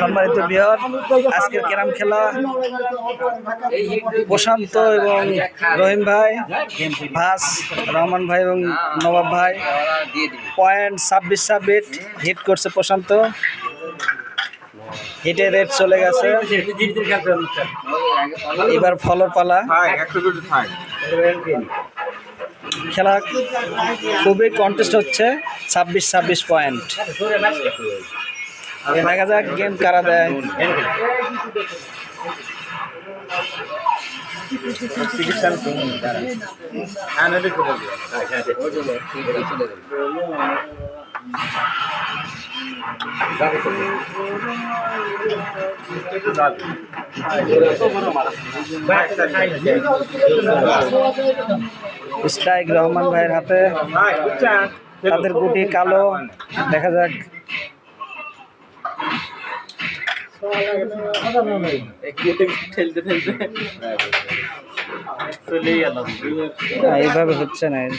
সম্মানিত বৃহৎ আজকের ক্যারাম খেলা। প্রশান্ত এবং রহিম ভাই, ভাস, রহমান ভাই এবং নবাব ভাই। পয়েন্ট ছাব্বিশ ছাব্বিশ হিট করছে প্রশান্ত। হিটে রেট চলে গেছে। এবার ফলর পালা। খেলা খুবই কন্টেস্ট হচ্ছে, ছাব্বিশ ছাব্বিশ পয়েন্ট। দেখা যাক গেম কারা দেয়। স্ট্রাইক রহমান ভাইয়ের হাতে তাদের গুটি কালো। দেখা যাক না, এইভাবে হচ্ছে না নেই।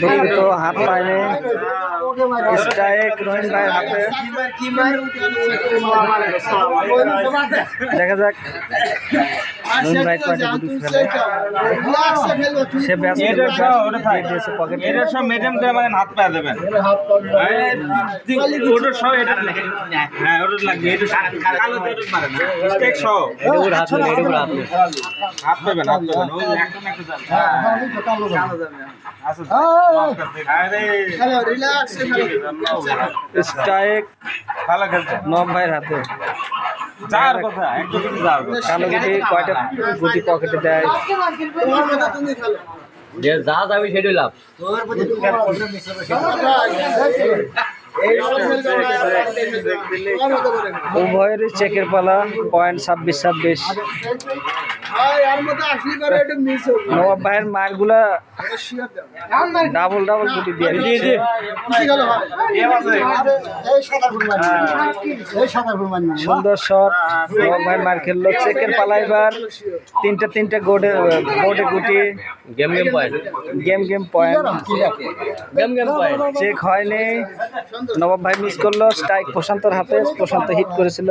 দুঃখিত হাত পায়নি। স্ট্রাইক রহিম ভাইয়ের হাতে। দেখা যাক। কয়টা গুটি ফেলে সে ব্যস্ত দিয়েছে পকেটে এটা সব মেডিয়াম মানে হাত পায়ে দেবেন। ওটার সব এটা হ্যাঁ ওটা লাগবে। এটা কালো ওটা মারে না। স্টেক সহ। হাত পাবেন হাত পাবেন ওই একদম একটা যাবে। আরে স্ট্রাইক ভালো খেলছে নব ভাইয়ের হাতে। যার কথা একদম কিন্তু যার কালো গুটি কয়টা গুটি পকেটে দেয়? যা যাবে সেটাই লাভ। উভয়েরই চেকের পালা পয়েন্ট ছাব্বিশ ছাব্বিশ। নবাব ভাইয়ের মারগুলা ডাবল ডাবল গুটি দিয়ে সুন্দর শট নবাব ভাই মার খেললো। চেকের পালা এবার। তিনটা তিনটা গোডে গোডে গুটি। Game game point game game point game game point check হয়নি। নবাব ভাই মিস করল স্ট্রাইক প্রশান্তর হাতে প্রশান্ত হিট করেছিল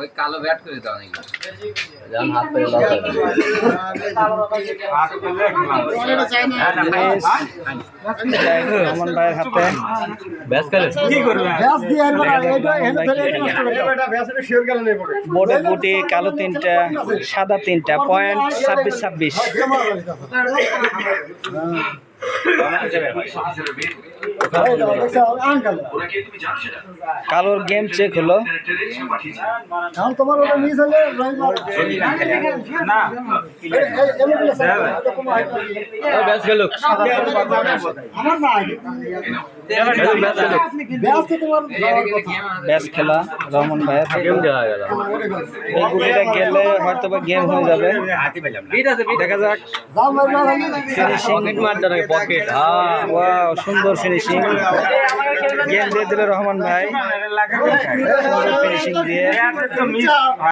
ওই কালো ব্যাট করে দাও নাকি? যখন হাত লস হবে হাত ব্যাস বোর্ডে কালো তিনটা সাদা তিনটা পয়েন্ট ছাব্বিশ ছাব্বিশ। কালোর গেম চেক হলো। না। ব্যাস খেলুক ব্যাস খেলা রহমান ভাইয়ের এই গেলে হয়তো বা গেম হয়ে যাবে। দেখা যাক। ফিনিশিং পকেট হ্যাঁ সুন্দর ফিনিশিং গেম দিয়ে দিল রহমান ভাই। ফিনিশিং দিয়ে।